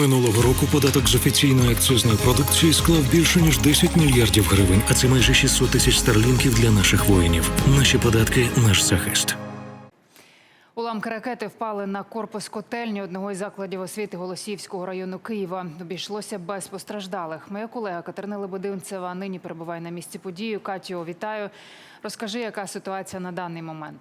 Минулого року податок з офіційної акцизної продукції склав більше ніж 10 мільярдів гривень, а це майже 600 тисяч старлінків для наших воїнів. Наші податки наш захист. Уламки ракети впали на корпус котельні одного із закладів освіти Голосіївського району Києва. Обійшлося без постраждалих. Моя колега Катерина Лебединцева нині перебуває на місці події. Катю, вітаю. Розкажи, яка ситуація на даний момент.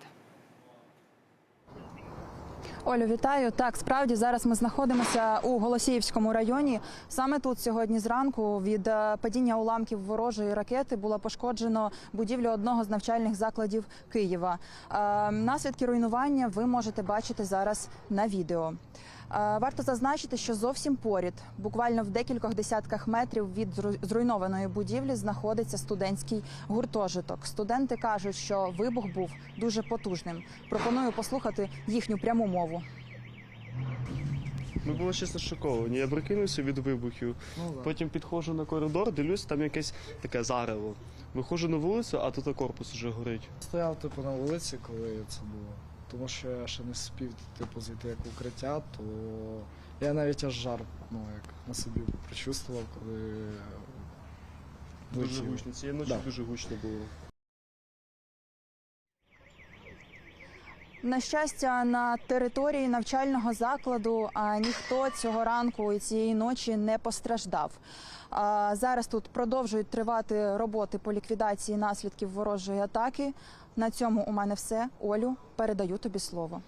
Олю, вітаю. Так, справді зараз ми знаходимося у Голосіївському районі. Саме тут сьогодні зранку від е, падіння уламків ворожої ракети було пошкоджено будівлю одного з навчальних закладів Києва. Е, Наслідки руйнування ви можете бачити зараз на відео. Е, Варто зазначити, що зовсім поряд, буквально в декількох десятках метрів від зруйнованої будівлі, знаходиться студентський гуртожиток. Студенти кажуть, що вибух був дуже потужним. Пропоную послухати їхню пряму мову. Ми були чесно шоковані. Я прикинувся від вибухів. Потім підходжу на коридор, дивлюсь, там якесь таке зарево. Виходжу на вулицю, а тут корпус вже горить. Стояв типу на вулиці, коли це було. Тому що я ще не спів типу зайти як укриття, то я навіть аж жар ну, як на собі прочувствував, коли Дуже гучно. Цієї ночі Да. дуже гучно було. На щастя, на території навчального закладу ніхто цього ранку і цієї ночі не постраждав. Зараз тут продовжують тривати роботи по ліквідації наслідків ворожої атаки. На цьому у мене все. Олю, передаю тобі слово.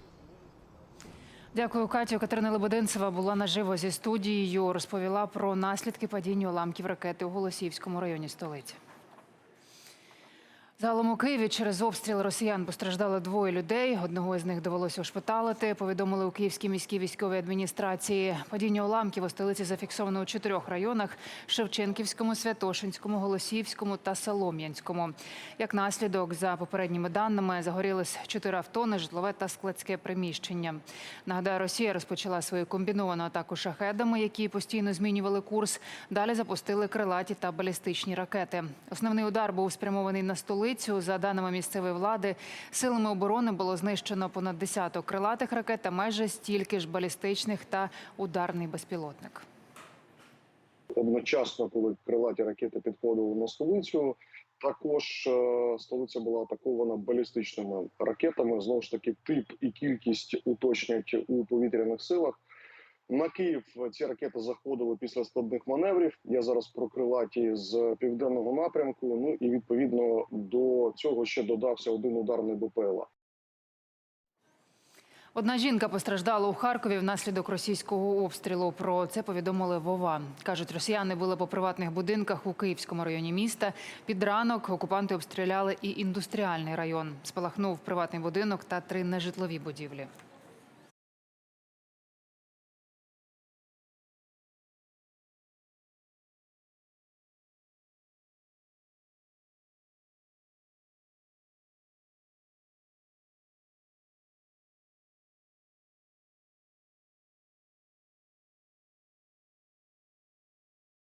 Дякую, Катю. Катерина Лебединцева була наживо зі студією. Розповіла про наслідки падіння уламків ракети у Голосіївському районі столиці. Загалом у Києві через обстріл росіян постраждали двоє людей. Одного із них довелося ушпиталити. Повідомили у Київській міській військовій адміністрації. Падіння уламків у столиці зафіксовано у чотирьох районах: Шевченківському, Святошинському, Голосіївському та Солом'янському. Як наслідок, за попередніми даними, загорілись чотири авто, нежитлове та складське приміщення. Нагадаю, Росія розпочала свою комбіновану атаку шахедами, які постійно змінювали курс. Далі запустили крилаті та балістичні ракети. Основний удар був спрямований на столицю. За даними місцевої влади, силами оборони було знищено понад десяток крилатих ракет та майже стільки ж балістичних та ударний безпілотник. одночасно, коли крилаті ракети підходили на столицю. Також е, столиця була атакована балістичними ракетами. Знову ж таки, тип і кількість уточнять у повітряних силах. На Київ ці ракети заходили після складних маневрів. Я зараз про крилаті з південного напрямку. Ну і відповідно до цього ще додався один ударний БПЛА. Одна жінка постраждала у Харкові внаслідок російського обстрілу. Про це повідомили Вова. Кажуть, росіяни били по приватних будинках у Київському районі міста. Під ранок окупанти обстріляли і індустріальний район. Спалахнув приватний будинок та три нежитлові будівлі.